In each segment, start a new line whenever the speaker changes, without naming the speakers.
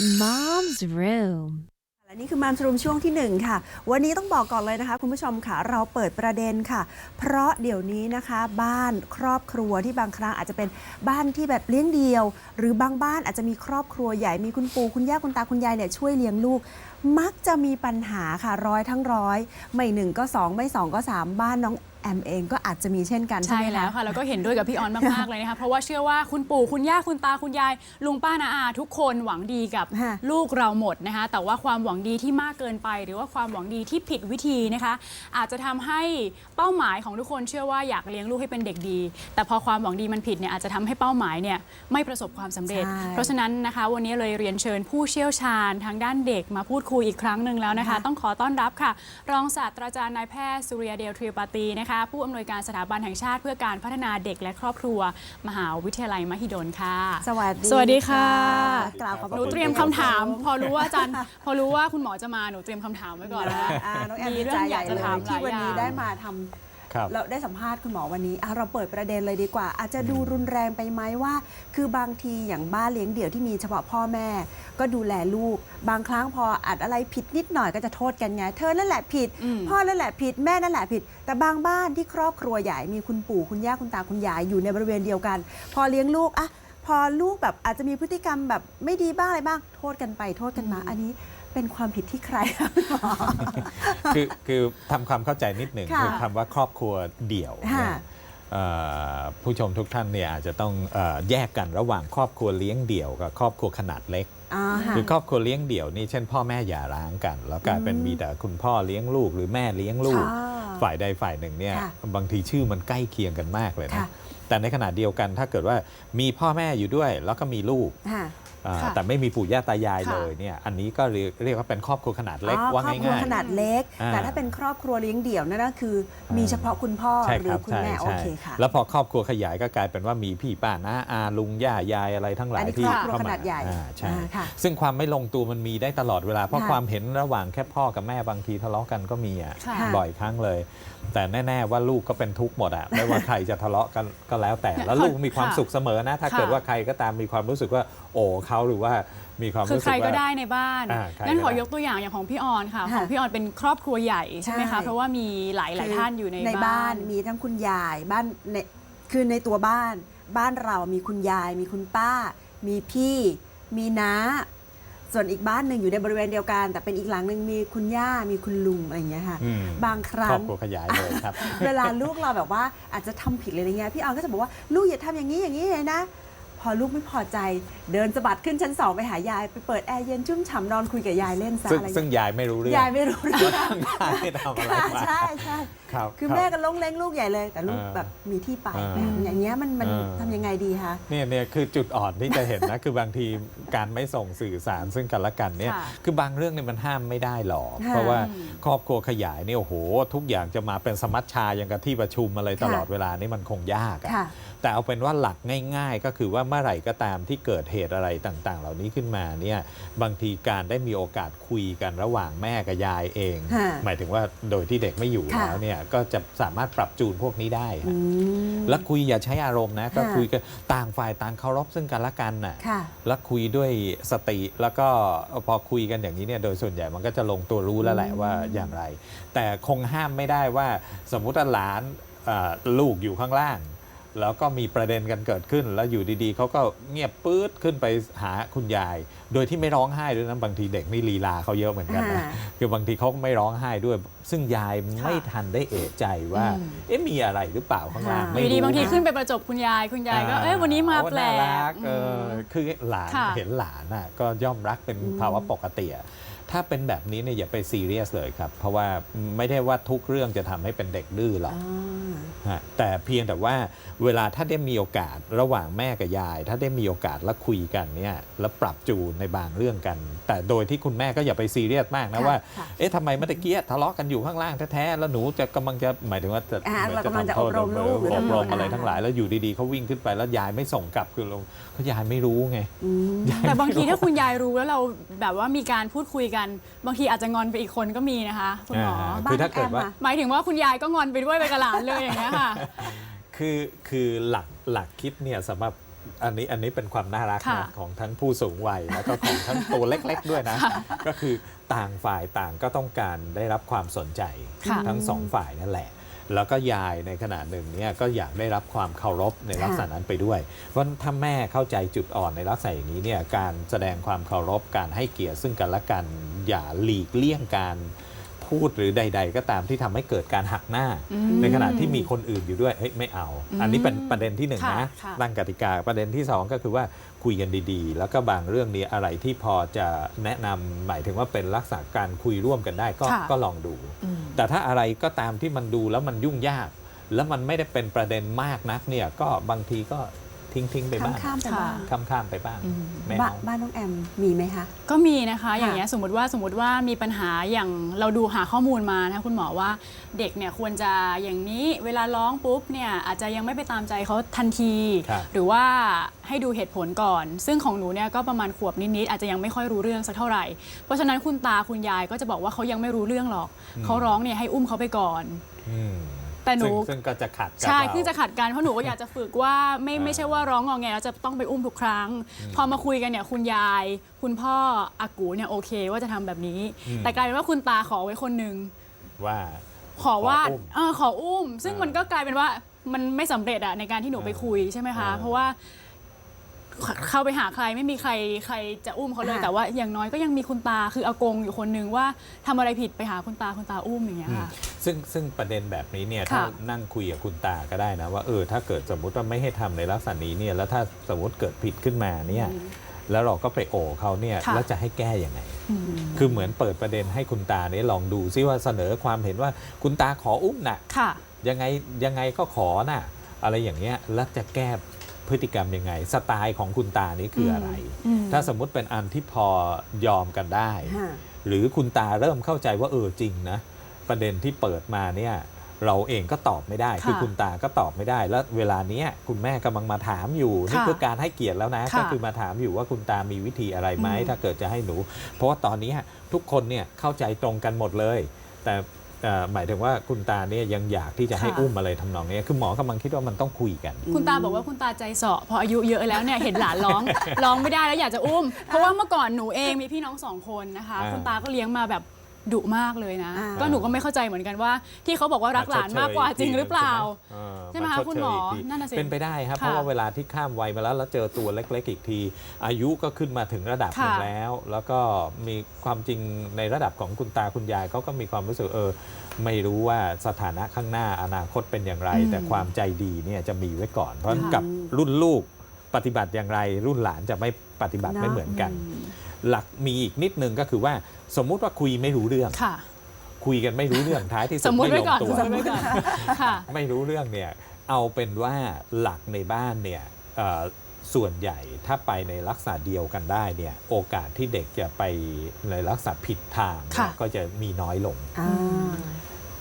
Mom's Room
และนี่คือมามสรูมช่วงที่หนึ่งค่ะ วันนี้ต้องบอกก่อนเลยนะคะ คุณผู้ชมค่ะ เราเปิดประเด็นค่ะ เพราะเดี๋ยวนี้นะคะ บ้านครอบครัวที่บางครั้งอาจจะเป็นบ้านที่แบบเลี้ยงเดียว หรือบางบ้านอาจจะมีครอบครัวใหญ่มีคุณปู่คุณย่าคุณตาคุณยายเนี่ยช่วยเลี้ยงลูก มักจะมีปัญหาค่ะร้อยทั้งร้อย ไม่หนึ่งก็สองไม่สองก็สามบ้านน้อง แอมเองก็อาจจะมีเช่นกันใช่
ใช่
ไหม
แล้ว
คะ
ค่ะแล้วก็เห็นด้วยกับพี่ออนมากๆเลยนะคะเพราะว่าเชื่อว่าคุณปู่คุณย่าคุณตาคุณยาย ลุงป้านาอาทุกคนหวังดีกับ
ค่ะ
ลูกเราหมดนะคะ แต่ว่าความหวังดีที่มากเกินไป หรือว่าความหวังดีที่ผิดวิธีนะคะ อาจจะทำให้เป้าหมายของทุกคนเชื่อว่าอยากเลี้ยงลูกให้เป็นเด็กดี แต่พอความหวังดีมันผิดเนี่ยอาจจะทำให้เป้าหมายเนี่ยไม่ประสบความสำเร็จ
ใช่
เพราะฉะนั้นนะคะวันนี้เลยเรียนเชิญผู้เชี่ยวชาญทางด้านเด็กมาพูดคุยอีกครั้งหนึ่งแล้วนะคะ
ค่ะ
ต้องขอต้อนรับค่ะ รองศาสตราจารย์นายแพทย์สุริยเดลทรีปาตีนะคะผู้อำนวยการสถาบันแห่งชาติเพื่อการพัฒนาเด็กและครอบครัว มหาวิทยาลัยมหิดลค่ะ
สวัสดี
สวัสดีค่ะ
กล่าวขอบพ
ห
ระ
นู
คุณ
เตรียมคำถาม พอรู้ว่าอาจารย์พอรู้ว่าคุณหมอจะมาหนูเตรียมคำถามไว้ก่อนแล้ว
อ่าน้องแอม
มี
ดี
เรื่
ใจ
อง
ให
อยา
ญ่
กจะ
เลย
ถามห
ที่
ลาย
วัน
อย่า
นี้
ง
ได้มาทำ
ครับ
เราได้สัมภาษณ์คุณหมอวันนี้อะเราเปิดประเด็นเลยดีกว่า อาจจะดูรุนแรงไปไหมว่า คือบางทีอย่างบ้านเลี้ยงเดี่ยวที่มีเฉพาะพ่อแม่ ก็ดูแลลูก บางครั้งพออัดอะไรผิดนิดหน่อยก็จะโทษกันไงเธอนั่นแหละผิด
อืม
พ่อนั่นแหละผิดแม่นั่นแหละผิด แต่บางบ้านที่ครอบครัวใหญ่มีคุณปู่คุณย่าคุณตาคุณยายอยู่ในบริเวณเดียวกัน พอเลี้ยงลูกอะพอลูกแบบอาจจะมีพฤติกรรมแบบไม่ดีบ้างอะไรบ้าง โทษกันไปโทษกันมา อันนี้ เป็นความผิดที่ใครคะคุณหมอ
คือคือทำความเข้าใจนิดหนึ่ง
ค่ะ
คือคำว่าครอบครัวเดี่ยวเนี่ย
ค่ะ
เอ่อผู้ชมทุกท่านเนี่ยอาจจะต้องเอ่อแยกกันระหว่างครอบครัวเลี้ยงเดี่ยวกับครอบครัวขนาดเล็ก
อ่าฮะ
คือครอบครัวเลี้ยงเดี่ยวนี่เช่นพ่อแม่หย่าร้างกัน แล้วกลายเป็น
อืม
มีแต่คุณพ่อเลี้ยงลูกหรือแม่เลี้ยงลูก
ค่ะ
ฝ่ายใดฝ่ายหนึ่งเนี่ย
ค่ะ
บางทีชื่อมันใกล้เคียงกันมากเลยนะ
ค่ะ
แต่ในขณะเดียวกันถ้าเกิดว่ามีพ่อแม่อยู่ด้วย แล้วก็มีลูก
ค่ะ
อ่า
ค่ะ
แต่ไม่มีปู่ย่าตายาย
ค่ะ
เลยเนี่ยอันนี้ก็เรียกเรียกว่าเป็นครอบครัวขนาดเล็ก
อ๋อ
ว่า
ครอบครัว
ง่าย
ขนาดเล็ก
อ่า
แต่ถ้าเป็นครอบครัวเลี้ยงเดี่ยวนั่นก็คือ มีเฉพาะคุณพ่อ
ๆใช่
ห
ค
รื
รั
อบคุณ
ใช่
แม่โอ
ใช่
เคค่ะ
แล้วพอครอบครัวขยายก็กลายเป็นว่ามีพี่ป้าน้าอาลุงย่ายายอะไรทั้งหลา
อัน
ย
นี้
ที่
ครอบครัว
เข้า
ข
มา
นาดใหญ่
อ่าใช่
อ่าค่ะ
ซึ่งความไม่ลงตัวมันมีได้ตลอดเวลา เพราะ
ค่ะ
ความเห็นระหว่างแค่พ่อกับแม่บางทีทะเลาะกันก็มีอะ
ค่ะ
บ่อยครั้งเลย แต่แน่ ๆ ว่าลูกก็เป็นทุกข์หมดอะไม่ว่าใครจะทะเลาะกันก็แล้วแต่แล้วลูกมีความ
ค่ะ
สุขเสมอนะ ถ้า
ค่ะ
เกิดว่าใครก็ตามมีความรู้สึกว่าโอ้เขาหรือว่ามีความ
คือ
รู้
ใค
สึ
ร
ก
ก็
ว่า
ได้ในบ้าน
อ่าใคร
งั้นขอ
ก็ได้
ยกตัวอย่างอย่างของพี่ออนค่ะ
ค่ะ
ของพี่ออนเป็นครอบครัวใหญ่ใช่ไหม
ใช่
คะเพราะว่ามีหลายหลาย
คือ
ท่านอยู่ใน
ในบ้านมีทั้งคุณยายบ้านในคือในตัวบ้าน บ้านเรามีคุณยาย มีคุณป้า มีพี่ มีน้า ส่วนอีกบ้านหนึ่งอยู่ในบริเวณเดียวกัน แต่เป็นอีกหลังหนึ่งมีคุณย่ามีคุณลุงอะไรอย่างเงี้ยค่ะ
อืม
บางครั้
ครองบครัวขยายเลยครับ
เวลาลูกเราแบบว่าอาจจะทำผิดเลยอะไรเงี้ยพี่ออนก็จะบอกว่าลูกอย่าทำอย่างนี้อย่างนี้เลยนะ พอลูกไม่พอใจ เดินสะบัดขึ้นชั้นสองไปหายาย ไปเปิดแอร์เย็นชุ่มฉ่ำนอนคุยกับยายเล่นซะ
ซึ่ง
อะไร
ซึ่ง
เงี้ย
ยายไม่รู้เรื่อง
ยายไม่รู้เรื่อง
ยายไม่ทำอะไร
ค่ะ
มา
ใช่ใช่
ครับ
คือ
รับ
แม่ก็ลงเล้งลูกใหญ่เลย แต่ลูก
เออ
แบบมีที่ไป
เออ
แบบอย่างเงี้ยมันมัน
เออ
ทำยังไงดีคะ
เนี่ยเนี่ยคือจุดอ่อนที่จะเห็นนะ คือบางทีการไม่ส่งสื่อสารซึ่งกันและกันเนี่ย
ค่ะ
คือบางเรื่องเนี่ยมันห้ามไม่ได้หรอก
ค่ะ
เพราะว่าครอบครัวขยายเนี่ยโอ้โห ทุกอย่างจะมาเป็นสมัชชาอย่างกับที่ประชุมอะไรตลอดเวลานี่มันคงยากอะ
ค่ะ
แต่เอาเป็นว่าหลักง่าย ๆ ก็คือว่าเมื่อไหร่ก็ตามที่เกิดเหตุอะไรต่าง ๆ เหล่านี้ขึ้นมาเนี่ยบางทีการได้มีโอกาสคุยกันระหว่างแม่กับยายเอง
ค่ะ
หมายถึงว่าโดยที่เด็กไม่อยู่
ค่ะ
แล้วเนี่ยก็จะสามารถปรับจูนพวกนี้ได้ฮะ
อืม
แล้วคุยอย่าใช้อารมณ์นะ ก็
ค่ะ
คุยกันต่างฝ่ายต่างเคารพซึ่งกันและกันน่ะ
ค่ะ
แล้วคุยด้วยสติแล้วก็พอคุยกันอย่างนี้เนี่ยโดยส่วนใหญ่มันก็จะลงตัวรู้แล้วแหละ
อืม
ว่าอย่างไร แต่คงห้ามไม่ได้ว่าสมมุติว่าหลานเอ่อลูกอยู่ข้างล่าง แล้วก็มีประเด็นกันเกิดขึ้น แล้วอยู่ดีๆเขาก็เงียบปื๊ดขึ้นไปหาคุณยาย โดยที่ไม่ร้องไห้ด้วยนะบางทีเด็กนี่ลีลาเขาเยอะเหมือนกันนะ
อ่า
คือบางทีเขาก็ไม่ร้องไห้ด้วย ซึ่งยายไม่ทันได้เอะใจว่า
อืม
เอ๊ะมีอะไรหรือเปล่าข้างล่าง
ค่ะ
ไม่
อยู่ดี
รู้
บางที
นะ
ขึ้นไปประจบคุณยายคุณยายก็เอ้ยวันนี้มา
โอ้
แปล
น่ากรักเออ
ม
คือหลาน
ค่ะ
เห็นหลานน่ะก็ย่อมรักเป็น
อืม
ภาวะปกติอะ ถ้าเป็นแบบนี้เนี่ยอย่าไปซีเรียสเลยครับ เพราะว่าไม่ได้ว่าทุกเรื่องจะทำให้เป็นเด็กดื้อหรอก
อ่า
ฮะแต่เพียงแต่ว่าเวลาถ้าได้มีโอกาสระหว่างแม่กับยาย ถ้าได้มีโอกาสแล้วคุยกันเนี่ยแล้วปรับจูนในบางเรื่องกัน แต่โดยที่คุณแม่ก็อย่าไปซีเรียสมากนะ
ค่ะ
ว่า
ค่ะ
เอ๊ะทำไมเมื่อกี้ทะเลาะกันอยู่ข้างล่างแท้ๆแล้วหนูจะกำลังจะหมายถึงว่าจะ
อ่า
หมือน
เรากำลังจะ
ทำโทษ
อบรมลูกหรือ
อบ
ทำ
ร
โทษ
มอะไร
อ่า
ทั้งหลายแล้วอยู่ดีๆเขาวิ่งขึ้นไปแล้วยายไม่ส่งกลับคือเราเขายายไม่รู้ไง
อืม
แต่บางทีถ้าคุณยายรู้แล้วเราแบบว่ามีการพูดคุยกันบางทีอาจจะงอนไปอีกคนก็มีนะคะคุณหมอ
อ่า
บ้าน
คือถ้าเกิดว่า
แอมอะ
หมายถึงว่าคุณยายก็งอนไปด้วยไปกับหลานเลยอย่างเงี้ยค่ะ
คือคือหลักหลักคิดเนี่ยสำหรับอันนี้อันนี้เป็นความน่ารัก
ค่ะ
นะของทั้งผู้สูงวัย แล้วก็ของทั้งตัวเล็กๆด้วยนะ ก็คือต่างฝ่ายต่างก็ต้องการได้รับความสนใจ
ค่ะ
ทั้งสองฝ่ายนั่นแหละ แล้วก็ยายในขณะหนึ่งเนี่ยก็อยากได้รับความเคารพในลักษณะนั้นไปด้วยเพราะถ้าแม่เข้าใจจุดอ่อนในลักษณะอย่างนี้เนี่ยการแสดงความเคารพการให้เกียรติซึ่งกันและกันอย่าหลีกเลี่ยงการ พูดหรือใด ๆ ก็ตามที่ทำให้เกิดการหักหน้า
อืม
ในขณะที่มีคนอื่นอยู่ด้วยเฮ้ยไม่เอา อันนี้เป็นประเด็นที่หนึ่ง
ค่ะ
นะ
ค่ะ
ตั้งกติกาประเด็นที่สองก็คือว่าคุยกันดี ๆ แล้วก็บางเรื่องนี้อะไรที่พอจะแนะนำหมายถึงว่าเป็นลักษณะการคุยร่วมกันได้ก็
ค่ะ
ก็ลองดู แต่ถ้าอะไรก็ตามที่มันดูแล้วมันยุ่งยาก แล้วมันไม่ได้เป็นประเด็นมากนักเนี่ยก็บางทีก็ ทิ้งทิ้งๆไปบ้าง
ข้ามๆไปบ้าง
ข้ามข้ามๆไปบ้าง
อืม
ไม่
บ้าน
เอา
บ้านน้องแอมมีไหมคะ
ก็มีนะคะอย่างเงี้ยสมมติว่าสมมติว่ามีปัญหาอย่างเราดูหาข้อมูลมานะคะคุณหมอว่าเด็กเนี่ยควรจะอย่างนี้เวลาร้องปุ๊บเนี่ยอาจจะยังไม่ไปตามใจเขาทันที
ครับ
หรือว่าให้ดูเหตุผลก่อน ซึ่งของหนูเนี่ยก็ประมาณขวบนิดๆอาจจะยังไม่ค่อยรู้เรื่องสักเท่าไหร่ เพราะฉะนั้นคุณตาคุณยายก็จะบอกว่าเขายังไม่รู้เรื่องหรอกเขาร้องเนี่ยให้อุ้มเขาไปก่อน
อืม
แต่หนู
ซึ่งซึ่งก็จะขัดกับ
ใช่
เรา
คือจะขัดกันเพราะหนูก็อยากจะฝึกว่าไม่
อ่า
ไม่ใช่ว่าร้องงอแงแล้วจะต้องไปอุ้มทุกครั้ง พอมาคุยกันเนี่ยคุณยาย คุณพ่ออากูเนี่ยโอเคว่าจะทำแบบนี้ แต่กลายเป็นว่าคุณตาขอไว้คนหนึ่ง
ว่า
ขอว่า
ขออุ้ม
เออขออุ้ม ซึ่ง
อ่ามั
มันก็กลายเป็นว่ามันไม่สำเร็จอะในการที่หนูไปคุยใช่ไหมคะ
อ่า
เพราะว่า เข้าไปหาใครไม่มีใครใครจะอุ้มเขาเลย
อ่า
แต่ว่าอย่างน้อยก็ยังมีคุณตาคืออากงอยู่คนหนึ่งว่าทำอะไรผิดไปหาคุณตาคุณตาอุ้มอย่างเงี้ย
อืม
ค่ะ
ซึ่งซึ่งประเด็นแบบนี้เนี่ย
ค่ะ
ถ้านั่งคุยกับคุณตาก็ได้นะว่าเออถ้าเกิดสมมุติว่าไม่ให้ทำในลักษณะนี้เนี่ยแล้วถ้าสมมติเกิดผิดขึ้นมาเนี่ยแล้วเราก็ไปโอบเขาเนี่ย
ค่ะ
แล้วจะให้แก้ยังไง
อืม
คือเหมือนเปิดประเด็นให้คุณตาเนี่ยลองดูซิว่าเสนอความเห็นว่าคุณตาขออุ้มน่ะ
ค่ะ
ยังไงยังไงก็ขอน่ะอะไรอย่างเงี้ยแล้วจะแก้ พฤติกรรมยังไง สไตล์ของคุณตานี่คืออะไร
อืม
ถ้าสมมุติเป็นอันที่พอยอมกันได้
ค่ะ
หรือคุณตาเริ่มเข้าใจว่าเออจริงนะ ประเด็นที่เปิดมาเนี่ยเราเองก็ตอบไม่ได้
ค่ะ
คือคุณตาก็ตอบไม่ได้ แล้วเวลาเนี้ยคุณแม่กำลังมาถามอยู่ นี่
ค่ะ
คือการให้เกียรติแล้วนะ
ค่ะ
ก็คือมาถามอยู่ว่าคุณตามีวิธีอะไรไหม
อืม
ถ้าเกิดจะให้หนู เพราะว่าตอนนี้ทุกคนเนี่ยเข้าใจตรงกันหมดเลย แต่เอ่อ หมายถึงว่าคุณตาเนี่ยยังอยากที่จะให้
ค่ะ
อุ้มอะไรทำนองเนี้ยคือหมอกำลังคิดว่ามันต้องคุยกัน
คุณตาบอกว่าคุณตาใจเสาะพออายุเยอะแล้วเนี่ยเห็นหลานร้องร้องไม่ได้แล้วอยากจะอุ้ม เพราะว่าเมื่อก่อนหนูเองมีพี่น้องสองคนนะคะ
อ่า
คุณตาก็เลี้ยงมาแบบ ดุมากเลยนะ
อ่า
ก็หนูก็ไม่เข้าใจเหมือนกันว่า ที่เขาบอกว่ารักหลานมากกว่าจริงหรือเปล่า ใช่ไหมคะา
ชด
คุณหมอ
เชยกที
นั่นน่ะสิ
เป็นไปได้ครับ
ค่ะ
เพราะว่าเวลาที่ข้ามวัยมาแล้วแล้วเจอตัวเล็ก ๆ อีกที อายุก็ขึ้นมาถึงระดับหนึ่ง
ค่ะ
แล้ว แล้วก็มีความจริงในระดับของคุณตาคุณยายเขาก็มีความรู้สึกเออ ไม่รู้ว่าสถานะข้างหน้าอนาคตเป็นอย่างไร
อืม
แต่ความใจดีเนี่ยจะมีไว้ก่อน เพราะฉะนั้น
ค่ะ
กับรุ่นลูกปฏิบัติอย่างไร รุ่นหลานจะไม่ปฏิบัติไม่เหมือนกัน หลักมีอีกนิดนึงก็คือว่า สมมุติว่าคุยไม่รู้เรื่อง
ค่ะ
คุยกันไม่รู้เรื่องท้ายที่สุ
ส
ด
มมุติ
ไม่
ไว้
ลง
ก่อน
ตัว
สมมุติไว้ก่อนค่ะ
ไม่รู้เรื่องเนี่ยเอาเป็นว่าหลักในบ้านเนี่ยเอ่อส่วนใหญ่ถ้าไปในลักษณะเดียวกันได้เนี่ยโอกาสที่เด็กจะไปในลักษณะผิดทางเนี่ย
ค่ะ
ก็จะมีน้อยลง
อ่า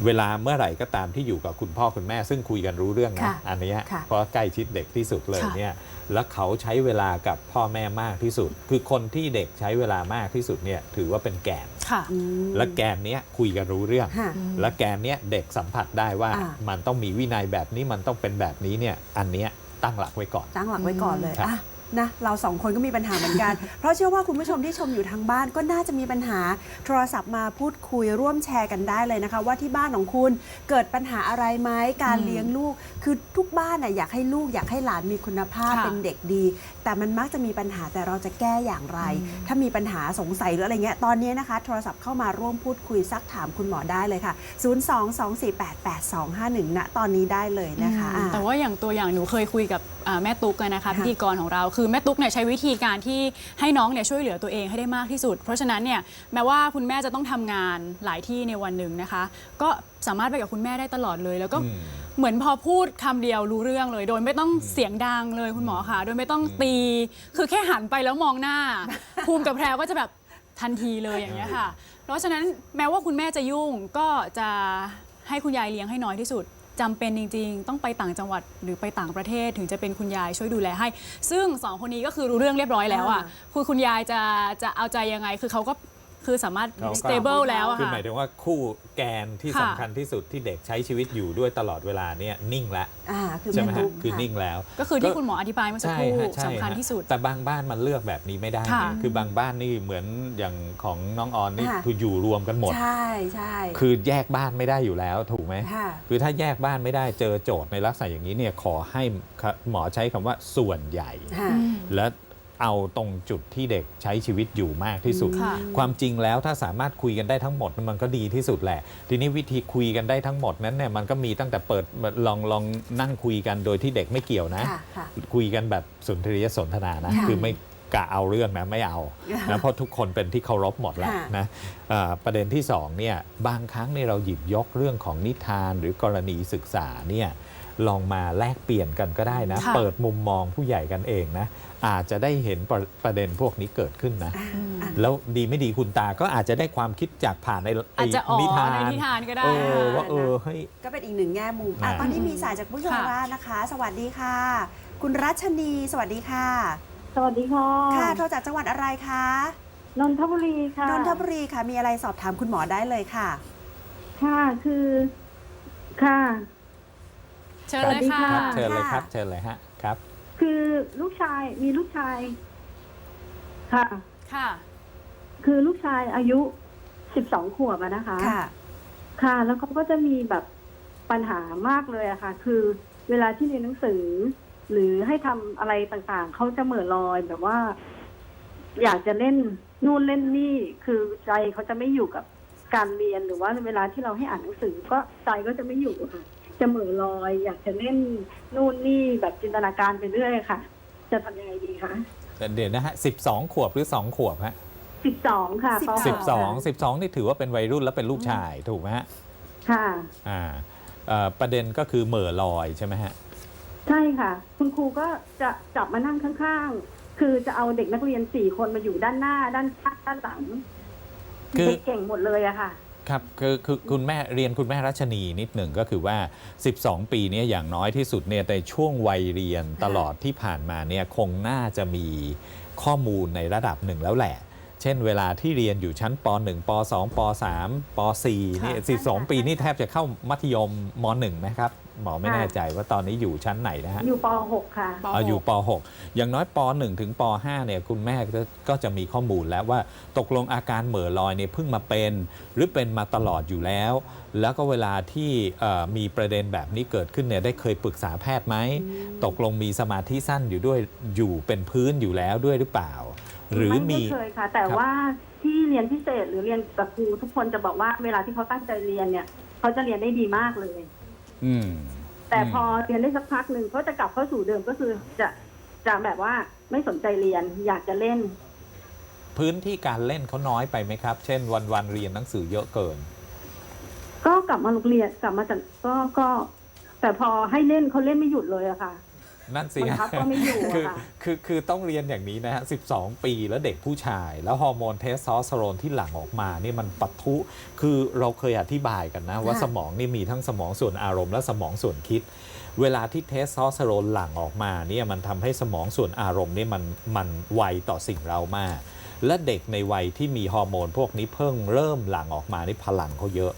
เวลาเมื่อไหร่ก็ตามที่อยู่กับคุณพ่อคุณแม่ ซึ่งคุยกันรู้เรื่องนะ
ค่ะ
อันเนี้ย
ค่ะ
เพราะใกล้ชิดเด็กที่สุดเลย
ค่ะ
เนี่ยแล้วเขาใช้เวลากับพ่อแม่มากที่สุด คือคนที่เด็กใช้เวลามากที่สุดเนี่ยถือว่าเป็นแกน
ค่ะ
อืม
และแกนเนี้ยคุยกันรู้เรื่อง
ค่ะ
และแกนเนี้ยเด็กสัมผัสได้ว่า
อ่า
มันต้องมีวินัยแบบนี้มันต้องเป็นแบบนี้เนี่ยอันเนี้ยตั้งหลักไว้ก่อน
ตั้งหลักไว้ก่อนเลย
ครับ
อะ นะเราสองคนก็มีปัญหาเหมือนกัน เพราะเชื่อว่าคุณผู้ชมที่ชมอยู่ทางบ้านก็น่าจะมีปัญหาโทรศัพท์มาพูดคุยร่วมแชร์กันได้เลยนะคะ ว่าที่บ้านของคุณเกิดปัญหาอะไรไหมการ
อืม
เลี้ยงลูก คือทุกบ้านน่ะอยากให้ลูกอยากให้หลานมีคุณภาพ
ค่ะ
เป็นเด็กดี แต่มันมักจะมีปัญหาแต่เราจะแก้อย่างไร ถ้ามีปัญหาสงสัยหรืออะไรเงี้ยตอนนี้นะคะ โทรศัพท์เข้ามาร่วมพูดคุยซักถามคุณหมอได้เลยค่ะ 022488251ณตอนนี้ได้เลยนะคะอะ
แต่ว่าอย่างตัวอย่างหนูเคยคุยกับอ่าแม่ตุ๊กอะนะคะ
ค่ะ
พิธีกรของเราคือแม่ตุ๊กเนี่ยใช้วิธีการที่ให้น้องเนี่ยช่วยเหลือตัวเองให้ได้มากที่สุด เพราะฉะนั้นเนี่ยแม้ว่าคุณแม่จะต้องทำงานหลายที่ในวันหนึ่งนะคะ ก็สามารถไปกับคุณแม่ได้ตลอดเลย แล้วก็
อืม
เหมือนพอพูดคำเดียวรู้เรื่องเลย โดยไม่ต้องเสียงดังเลยคุณหมอค่ะ โดยไม่ต้องตี คือแค่หันไปแล้วมองหน้า ภูมิกับแพรก็จะแบบทันทีเลยอย่างเงี้ยค่ะ เพราะฉะนั้นแม้ว่าคุณแม่จะยุ่งก็จะให้คุณยายเลี้ยงให้น้อยที่สุด จำเป็นจริง ๆ ต้องไปต่างจังหวัดหรือไปต่างประเทศถึงจะเป็นคุณยายช่วยดูแลให้ ซึ่งสองคนนี้ก็คือรู้เรื่องเรียบร้อยแล้วอะ
อ่า
คือคุณยายจะจะเอาใจยังไง คือเขาก็ คือสามารถ
เขาก็
stable แล้วอะ
คือ
ค่ะ
หมายถึงว่าคู่แกนที่
ค่ะ
สำคัญที่สุดที่เด็กใช้ชีวิตอยู่ด้วยตลอดเวลาเนี่ยนิ่งแล้ว
อ่าคือ
ใช่ไหม
แม่
ฮะ
ตุ๊ก
คือ
ค่ะ
นิ่งแล้ว
ก็คือที่คุณหมออธิบายเมื่อสักครู่
ฮะใช่
สำคัญ
ฮะ
ที่สุด
แต่บางบ้านมันเลือกแบบนี้ไม่ได้
ค่ะ
ไงคือบางบ้านนี่เหมือนอย่างของน้องออนนี่
ค่ะ
คืออยู่รวมกันหมด
ใช่ใช่
คือแยกบ้านไม่ได้อยู่แล้วถูกไหม
ค่ะ
คือถ้าแยกบ้านไม่ได้เจอโจทย์ในลักษณะอย่างนี้เนี่ยขอให้หมอใช้คำว่าส่วนใหญ่
ค่ะ
และ เอาตรงจุดที่เด็กใช้ชีวิตอยู่มากที่สุด
ค่ะ
ความจริงแล้วถ้าสามารถคุยกันได้ทั้งหมดมันก็ดีที่สุดแหละ ทีนี้วิธีคุยกันได้ทั้งหมดนั้นเนี่ยมันก็มีตั้งแต่เปิดลองลองนั่งคุยกันโดยที่เด็กไม่เกี่ยวนะ
ค่ะค่ะ
คุยกันแบบสุนทรียสนทนานะ
ค่ะ
คือไม่กะเอาเรื่องนะไม่เอา
ค่ะ
นะเพราะทุกคนเป็นที่เคารพหมดแล้ว
ค่ะ
นะเอ่อประเด็นที่สองเนี่ยบางครั้งเนี่ยเราหยิบยกเรื่องของนิทานหรือกรณีศึกษาเนี่ย ลองมาแลกเปลี่ยนกันก็ได้นะ
ค่ะ
เปิดมุมมองผู้ใหญ่กันเองนะ อาจจะได้เห็นประประเด็นพวกนี้เกิดขึ้นนะ
อ่าอ่า
แล้วดีไม่ดีคุณตาก็อาจจะได้ความคิดจากผ่านใน
อาจจะอ๋อ
นิทาน
ในนิทานก็ได้
เออ
ค่ะ
ว่าเออเฮ้ย
ก็เป็นอีกหนึ่งแง่มุมอะ
อ่า
ตอนนี้มีสายจากผู้ชม
ค่ะ
แล้วนะคะ สวัสดีค่ะ คุณรัชนี สวัสดีค่ะ
สวัสดีค่ะ
ค่ะโทรจากจังหวัดอะไรคะ
นนทบุรีค่ะ
นนทบุรีค่ะ มีอะไรสอบถามคุณหมอได้เลยค่ะ
ค่ะ คือ ค่ะ
เชิญเลยค่ะ
สวัสดี
ครับ
ค่ะ
เชิญเลยครับ
ค่ะ
เชิญเลยฮะครับ
คือลูกชายมีลูกชาย ค่ะ
ค่ะ
คือลูกชายอายุสิบสองขวบอะนะคะ
ค่ะ
ค่ะ แล้วเขาก็จะมีแบบปัญหามากเลยอะค่ะ คือเวลาที่เรียนหนังสือ หรือให้ทำอะไรต่างๆ เขาจะเหม่อลอยแบบว่า อยากจะเล่นนู่นเล่นนี่ คือใจเขาจะไม่อยู่กับการเรียนหรือว่าเวลาที่เราให้อ่านหนังสือ ก็ใจก็จะไม่อยู่อะค่ะ จะเหม่อลอย อยากจะเล่นนู่นนี่แบบจินตนาการไปเรื่อยค่ะ จะทำยังไงดีคะ
เดี๋ยวนะฮะสิบสองขวบหรือสองขวบฮะ
สิบสองค่ะปหก
สิบสอง
ค่ะ
สิบสองนี่ถือว่าเป็นวัยรุ่นและเป็นลูกชายถูกไหมฮะ
ค่ะ
อ่าเอ่อประเด็นก็คือเหม่อลอยใช่ไหมฮะ
ใช่ค่ะ คุณครูก็จะจับมานั่งข้างๆ คือจะเอาเด็กนักเรียนสี่คนมาอยู่ด้านหน้า ด้านข้างด้านหลัง
คือ
เด็กเก่งหมดเลยอะค่ะ
ครับคือคือคุณแม่เรียนคุณแม่รัชนีนิดหนึ่งก็คือว่า 12 ปีเนี้อย่างน้อยที่สุดเนี่ยในช่วงวัยเรียนตลอดที่ผ่านมาเนี่ยคงน่าจะมีข้อมูลในระดับหนึ่งแล้วแหละ เช่นเวลาที่เรียนอยู่ชั้นป .1 ป .2 ป .3 ป .4 นี่
ค่ะ
12 ปีนี่แทบจะเข้ามัธยมม .1 ไหมครับ หมอไม่แน่ใจว่าตอนนี้อยู่ชั้นไหนนะฮะ
อยู่ปหกค่ะ
ป
อาอยู่ป .6 อย่างน้อยป .1 ถึงป .5 เนี่ยคุณแม่ก็ก็จะมีข้อมูลแล้วว่าตกลงอาการเหม่อลอยเนี่ยเพิ่งมาเป็น หรือเป็นมาตลอดอยู่แล้ว แล้วก็เวลาที่เอ่อมีประเด็นแบบนี้เกิดขึ้นเนี่ยได้เคยปรึกษาแพทย์ไหม ตกลงมีสมาธิสั้นอยู่ด้วยอยู่เป็นพื้นอยู่แล้วด้วยหรือเปล่า หรือ
ไม่
มี
ไม่เคยค่ะ แต่
ครับ
ว่าที่เรียนพิเศษหรือเรียนกับครูทุกคนจะบอกว่าเวลาที่เขาตั้งใจเรียนเนี่ย เขาจะเรียนได้ดีมากเลย
อืม
แต่
อืม
พอเรียนได้สักพักหนึ่งเขาจะกลับเข้าสู่เดิมก็คือจะจะแบบว่าไม่สนใจเรียนอยากจะเล่น
พื้นที่การเล่นเขาน้อยไปไหมครับ เช่น วันวันๆเรียนหนังสือเยอะเกิน
ก็กลับมาโรงเรียนกลับมาจากก็ก็ แต่พอให้เล่นเขาเล่นไม่หยุดเลยอะค่ะ
นั่นสิ
บังคับก็ไม่อยู่อะ
คือ
ค่ะ
คือคือต้องเรียนอย่างนี้นะฮะ 12 ปีแล้วเด็กผู้ชาย แล้วฮอร์โมนเทสโทสเตอโรนที่หลั่งออกมานี่มันปะทุ คือเราเคยอธิบายกันนะ ว่า
ค่ะ
สมองนี่มีทั้งสมองส่วนอารมณ์และสมองส่วนคิด เวลาที่เทสโทสเตอโรนหลั่งออกมาเนี่ยมันทำให้สมองส่วนอารมณ์นี่มันมันไวต่อสิ่งเรามาก และเด็กในวัยที่มีฮอร์โมน พวกนี้เพิ่งเริ่มหลั่งออกมานี่พลังเขาเยอะ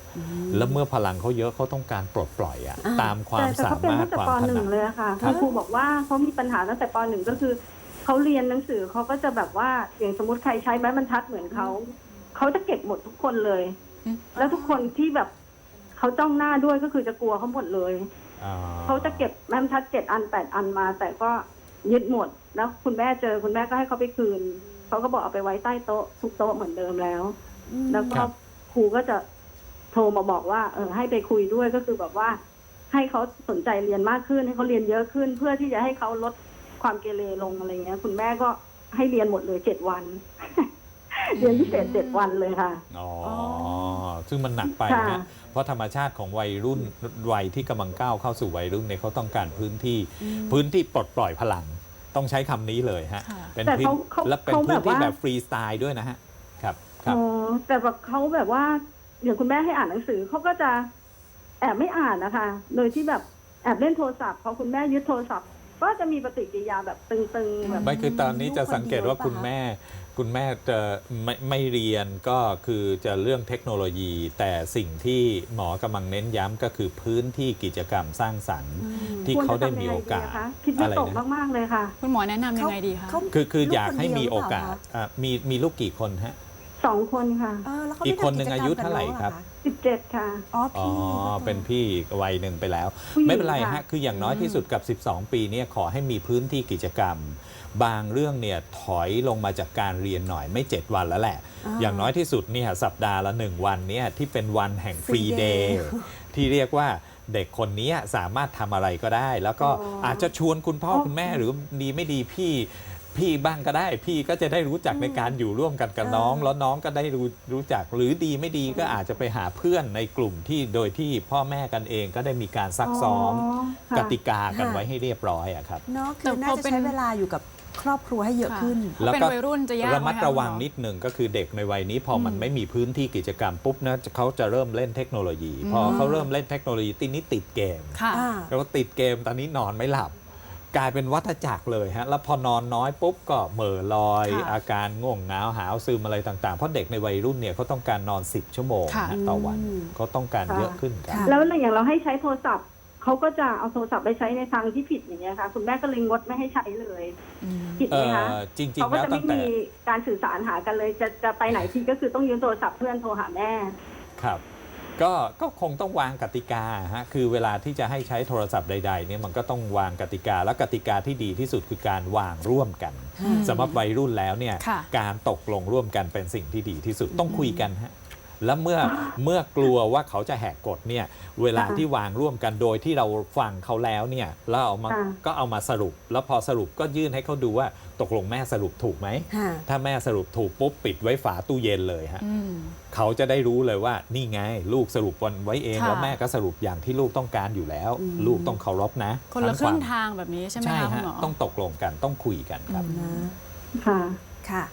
แล้วเมื่อพลังเขาเยอะเขาต้องการปลดปล่อยอะ
อ่า
ตามความ
แต่แต่
สา
เขาเป็น
มารถ
ตั้งแต่
ความ
ป
ถ
หนึ่
นั
ง
ด
เลยอะค่ะ
ครับ
ณครูบอกว่าเขามีปัญหาตั้งแต่ปหนึ่งก็คือเขาเรียนหนังสือเขาก็จะแบบว่าอย่างสมมติใครใช้ไม้บรรทัดเหมือนเขาเขาจะเก็บหมดทุกคนเลย
อืม
แล้วทุกคนที่แบบเขาจ้องหน้าด้วยก็คือจะกลัวเขาหมดเลย
อ่
เขาจะเก็บไม้บรรทัดเจ็ดอันแปดอันมา แต่ก็ยึดหมด แล้วคุณแม่เจอคุณแม่ก็ให้เขาไปคืน เขาก็บอกเอาไปไว้ใต้โต๊ะทุกโต๊ะเหมือนเดิมแล้ว แล้วก็ครูก็จะโทรมาบอกว่า เออ ให้ไปคุยด้วยก็คือแบบว่า ให้เขาสนใจเรียนมากขึ้นให้เขาเรียนเยอะขึ้น เพื่อที่จะให้เขาลดความเกเรลงอะไรเงี้ย คุณแม่ก็ให้เรียนหมดเลยเจ็ดวัน เรียนพิเศษเจ็ดวันเลยค่ะ
อ๋อ
อ๋อ
ซึ่งมันหนักไป
ค่ะ
นะ เพราะธรรมชาติของวัยรุ่นวัยที่กำลังก้าวเข้าสู่วัยรุ่นเนี่ยเขาต้องการพื้นที่ พื้นที่ปลดปล่อยพลัง ต้องใช้คำนี้เลยฮะ
ค่ะ
เป็น
แต่
พื้น
เขาเขา
และเป็น
เขา
พื้นที่
แบบว่า
แบบฟรีสไตล์ด้วยนะฮะ ครับครับ
อ๋อแต่แบบเขาแบบว่าอย่างคุณแม่ให้อ่านหนังสือเขาก็จะแอบไม่อ่านนะคะ โดยที่แบบแอบเล่นโทรศัพท์พอคุณแม่ยึดโทรศัพท์ ก็จะมีปฏิกิริยาแบบตึงๆแบบ
ไม่คือตอนนี้จะสังเกตว่าคุณแม่ คุณแม่จะไม่ไม่เรียนก็คือจะเรื่องเทคโนโลยี แต่สิ่งที่หมอกำลังเน้นย้ำก็คือพื้นที่กิจกรรมสร้างสรรค์ ที่เขาได้มีโอกาส
คิดไม่
อะไร
ตก
นะ
มาก ๆ เลยค่ะ
คุณหมอแนะนำยังไงดีคะ
เขา
คือคือ
ลูก
อยาก
คน
ให้
เดียว
มี
หรือ
โอ
เปล่า
กาส
คะ
อะมีมีลูกกี่คนฮะ
สองคนค่ะ
เออแล้วเขา
อี
ไม่
กคน
ทำ
หนึ่ง
กิจกรรม
อายุ
กับ
เท่าไหร่
น้อง
ครับ
อะะ
สิบเจ็ดค่ะ
อ๋อ
อ๋อ
พี่
เป็นพี่วัยหนึ่งไปแล้ว
ผู้หญิง
ไม่เป็นไร
ค่ะ
ฮะ คืออย่างน้อยที่สุดกับ 12 ปีเนี่ยขอให้มีพื้นที่กิจกรรม บางเรื่องเนี่ยถอยลงมาจากการเรียนหน่อยไม่ 7 วันแล้วแหละ อย่างน้อยที่สุดเนี่ยสัปดาห์ละ 1 วันเนี่ยที่เป็นวันแห่งฟรี
Free
เด
day
ย์ที่เรียกว่าเด็กคนนี้สามารถทำอะไรก็ได้ แล้วก็
อ๋ออ
อาจจะชวนคุณพ่อ
อ๋อ
คุณแม่หรือดีไม่ดีพี่พี่บ้างก็ได้พี่ก็จะได้รู้จักในการอยู่ร่วมกันกับน้อง
เออ
แล้วน้องก็ได้รู้รู้จักหรือดีไม่ดีก็อาจจะไปหาเพื่อนในกลุ่มที่โดยที่พ่อแม่กันเองก็ได้มีการซักซ้อม
ค่ะ
กติกากัน
ค่ะ
ไว้ให้เรียบร้อยอะครับ
เนาะ
แต่
คือน่า
พอ
จะ
เป็น
ใช้เวลาอยู่กับ ครอบครัวให้เยอะ
ค่ะ
ขึ้น
พอเป็นวัยรุ่นจะยากไหม
ระมัด
คะ
ระวัง
คุณหมอ
นิดหนึ่งก็คือเด็กในวัยนี้พอมันไม่มีพื้นที่กิจกรรมปุ๊บนะเขาจะเริ่มเล่นเทคโนโลยี พอเขาเริ่มเล่นเทคโนโลยีตีนี้ติดเกม
ค่ะ
อ่า
แล้วก็ติดเกมตอนนี้นอนไม่หลับ กลายเป็นวัฏจักรเลยฮะแล้วพอนอนน้อยปุ๊บก็เหม่อลอย
ค่ะ
อาการง่วงเหงาหาวซึมอะไรต่างๆ เพราะเด็กในวัยรุ่นเนี่ยเขาต้องการนอน 10 ชั่วโมง
ค่ะ
นะต่อวัน
อืม
เขาต้องการเยอะขึ้นกัน
ค่ะ
แล้วอย่างเราให้ใช้โทรศัพท์ เขาก็จะเอาโทรศัพท์ไปใช้ในทางที่ผิดอย่างเงี้ยค่ะ คุณแม่ก็เลยงดไม่ให้ใช้เลย
อืม
ผิด
เอ
ไหมคะ
อจริง
เขา
ๆ
ก็
แล้ว
จะ
ตั้
ไม่
งแต่
มีการสื่อสารหากันเลย จะจะไปไหนทีก็คือต้องยืมโทรศัพท์เพื่อนโทรหาแม่
ครับก็ก็คงต้องวางกติกาฮะคือเวลาที่จะให้ใช้โทรศัพท์ใดๆเนี่ยมันก็ต้องวางกติกาและกติกาที่ดีที่สุดคือการวางร่วมกัน
อืม
สำหรับวัยรุ่นแล้วเนี่ย
ค่ะ
การตกลงร่วมกันเป็นสิ่งที่ดีที่สุดต้องคุยกันฮะ แล้วเมื่อเมื่อกลัวว่าเขาจะแหกกฎเนี่ยเวลา
ค่ะ
ที่วางร่วมกันโดยที่เราฟังเขาแล้วเนี่ยแล้วเอามา
ค่ะ
ก็เอามาสรุป แล้วพอสรุปก็ยื่นให้เขาดูว่าตกลงแม่สรุปถูกไหม
ค่ะ
ถ้าแม่สรุปถูกปุ๊บปิดไว้ฝาตู้เย็นเลยฮะ
อืม
เขาจะได้รู้เลยว่านี่ไง ลูกสรุปวันไว้เอง
ค่ะ
แล้วแม่ก็สรุปอย่างที่ลูกต้องการอยู่แล้ว
อืม
ลูกต้องเคารพนะ
คนละครึ่ง
ทั้
ทางแบบนี้ใช่ไหม
ใช่
คะคุณ
ฮะ
หมอ
ต้องตกลงกันต้องคุยกันครับ
อืม
นะ
ค่ะ
ค่ะ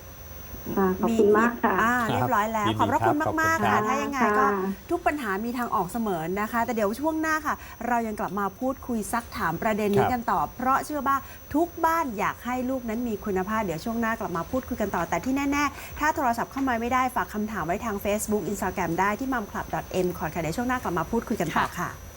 ค่ะขอบคุณมากค่ะ
อ่า
ครับ
เรียบร้อยแล้ว
ยินดี
ขอบพระคุณ
ครับขอบคุณ
มากๆ
ครั
ค่ะ
บ
ถ้ายังไง
ค่ะ
ก็ทุกปัญหามีทางออกเสมอนะคะ แต่เดี๋ยวช่วงหน้าค่ะ เรายังกลับมาพูดคุยซักถามประเด็นนี้กันต่อ เพราะเชื่อว่าทุกบ้านอยากให้ลูกนั้นมีคุณภาพ เดี๋ยวช่วงหน้ากลับมาพูดคุยกันต่อ แต่ที่แน่ ๆ ถ้าโทรศัพท์เข้ามาไม่ได้ฝากคำถามไว้ทาง Facebook Instagram ได้ที่ m u m c l u b m คอร์ดค่ะเดี๋ยวช่วงหน้ากลับมาพูดคุยกันต่อค่ะ